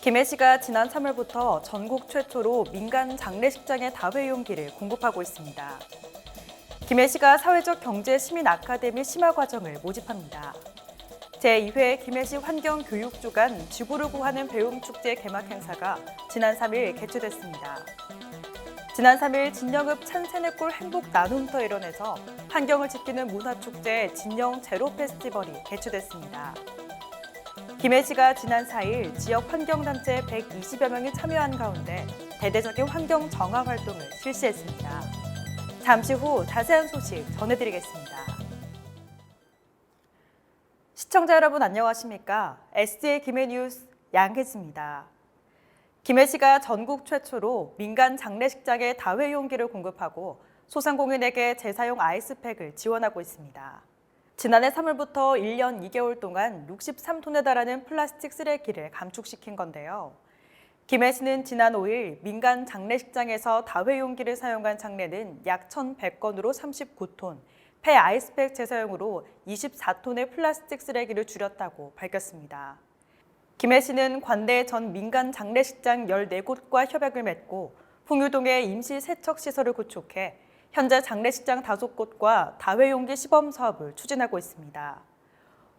김해 씨가 지난 3월부터 전국 최초로 민간 장례식장의 다회용기를 공급하고 있습니다. 김해 씨가 사회적 경제 시민 아카데미 심화 과정을 모집합니다. 제2회 김해시 환경교육주간 지구를 구하는 배움 축제 개막 행사가 지난 3일 개최됐습니다. 지난 3일 진영읍 찬세네골 행복 나눔터 일원에서 환경을 지키는 문화축제 진영 제로 페스티벌이 개최됐습니다. 김해시가 지난 4일 지역 환경단체 120여 명이 참여한 가운데 대대적인 환경 정화 활동을 실시했습니다. 잠시 후 자세한 소식 전해드리겠습니다. 시청자 여러분 안녕하십니까? SJ 김해 뉴스 양혜지입니다. 김해시가 전국 최초로 민간 장례식장에 다회용기를 공급하고 소상공인에게 재사용 아이스팩을 지원하고 있습니다. 지난해 3월부터 1년 2개월 동안 63톤에 달하는 플라스틱 쓰레기를 감축시킨 건데요. 김해시는 지난 5일 민간 장례식장에서 다회용기를 사용한 장례는 약 1,100건으로 39톤, 폐 아이스팩 재사용으로 24톤의 플라스틱 쓰레기를 줄였다고 밝혔습니다. 김해시는 관내 전 민간 장례식장 14곳과 협약을 맺고 풍유동에 임시 세척 시설을 구축해 현재 장례식장 5곳과 다회용기 시범 사업을 추진하고 있습니다.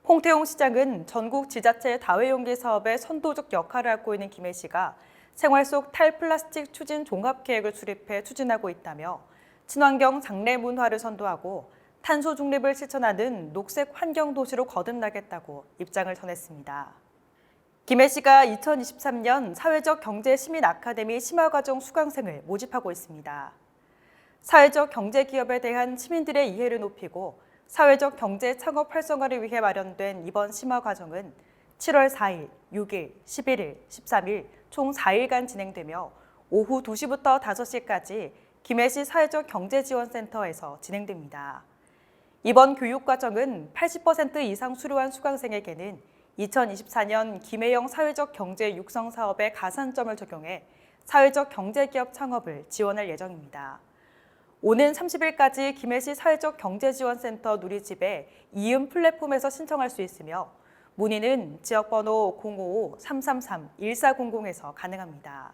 홍태용 시장은 전국 지자체 다회용기 사업의 선도적 역할을 하고 있는 김해시가 생활 속 탈플라스틱 추진 종합 계획을 수립해 추진하고 있다며 친환경 장례 문화를 선도하고 탄소 중립을 실천하는 녹색 환경 도시로 거듭나겠다고 입장을 전했습니다. 김해 씨가 2023년 사회적 경제 시민 아카데미 심화과정 수강생을 모집하고 있습니다. 사회적 경제 기업에 대한 시민들의 이해를 높이고 사회적 경제 창업 활성화를 위해 마련된 이번 심화 과정은 7월 4일, 6일, 11일, 13일 총 4일간 진행되며 오후 2시부터 5시까지 김해시 사회적 경제지원센터에서 진행됩니다. 이번 교육 과정은 80% 이상 수료한 수강생에게는 2024년 김해영 사회적 경제 육성 사업의 가산점을 적용해 사회적 경제 기업 창업을 지원할 예정입니다. 오는 30일까지 김해시 사회적 경제지원센터 누리집에 이음 플랫폼에서 신청할 수 있으며 문의는 지역번호 055-333-1400에서 가능합니다.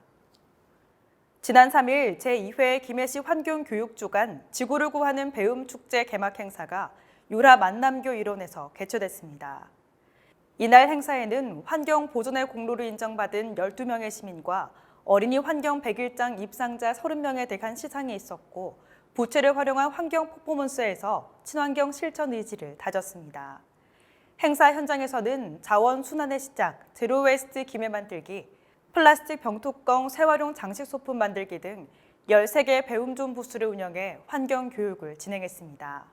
지난 3일 제2회 김해시 환경교육주간 지구를 구하는 배움 축제 개막 행사가 유라 만남교 일원에서 개최됐습니다. 이날 행사에는 환경 보존의 공로를 인정받은 12명의 시민과 어린이 환경 101장 입상자 30명에 대한 시상이 있었고 부채를 활용한 환경 퍼포먼스에서 친환경 실천 의지를 다졌습니다. 행사 현장에서는 자원 순환의 시작, 제로 웨스트 김해 만들기, 플라스틱 병뚜껑 재활용 장식 소품 만들기 등 13개 배움존 부스를 운영해 환경 교육을 진행했습니다.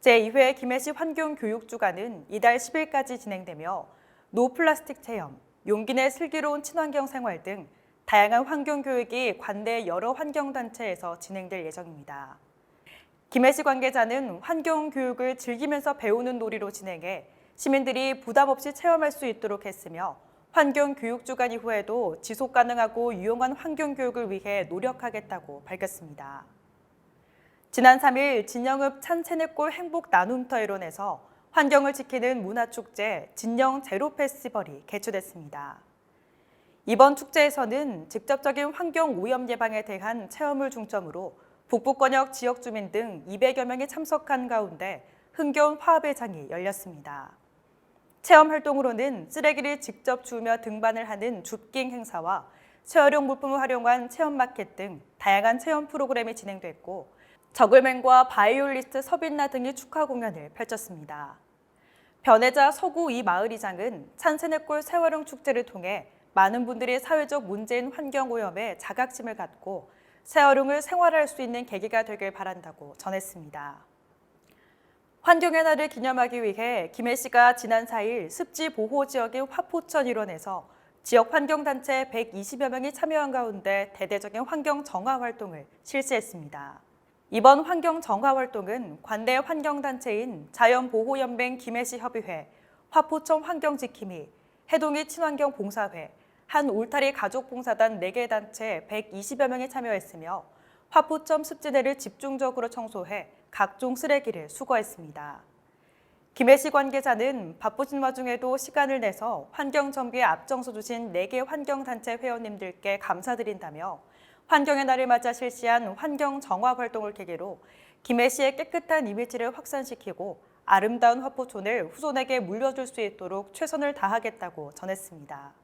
제2회 김해시 환경 교육 주간은 이달 10일까지 진행되며 노 플라스틱 체험, 용기 내 슬기로운 친환경 생활 등 다양한 환경 교육이 관내 여러 환경 단체에서 진행될 예정입니다. 김해시 관계자는 환경 교육을 즐기면서 배우는 놀이로 진행해 시민들이 부담 없이 체험할 수 있도록 했으며 환경 교육 주간 이후에도 지속 가능하고 유용한 환경 교육을 위해 노력하겠다고 밝혔습니다. 지난 3일 진영읍 찬체네골 행복 나눔터 일원에서 환경을 지키는 문화축제 진영 제로 페스티벌이 개최됐습니다. 이번 축제에서는 직접적인 환경 오염 예방에 대한 체험을 중점으로 북부권역 지역 주민 등 200여 명이 참석한 가운데 흥겨운 화합의 장이 열렸습니다. 체험 활동으로는 쓰레기를 직접 주우며 등반을 하는 줍깅 행사와 재활용 물품을 활용한 체험 마켓 등 다양한 체험 프로그램이 진행됐고 저글맨과 바이올리스트 서빈나 등이 축하 공연을 펼쳤습니다. 변혜자 서구 이 마을이장은 찬세네골 세활용 축제를 통해 많은 분들이 사회적 문제인 환경 오염에 자각심을 갖고 세활용을 생활할 수 있는 계기가 되길 바란다고 전했습니다. 환경의 날을 기념하기 위해 김해 씨가 지난 4일 습지 보호 지역인 화포천 일원에서 지역 환경단체 120여 명이 참여한 가운데 대대적인 환경 정화 활동을 실시했습니다. 이번 환경 정화 활동은 관내 환경단체인 자연보호연맹 김해시 협의회, 화포천 환경지킴이, 해동이 친환경 봉사회, 한 울타리 가족봉사단 4개 단체 120여 명이 참여했으며 화포점 습지대를 집중적으로 청소해 각종 쓰레기를 수거했습니다. 김혜씨 관계자는 바쁘신 와중에도 시간을 내서 환경 정비에 앞장서 주신 4개 환경단체 회원님들께 감사드린다며 환경의 날을 맞아 실시한 환경 정화 활동을 계기로 김해시의 깨끗한 이미지를 확산시키고 아름다운 화포촌을 후손에게 물려줄 수 있도록 최선을 다하겠다고 전했습니다.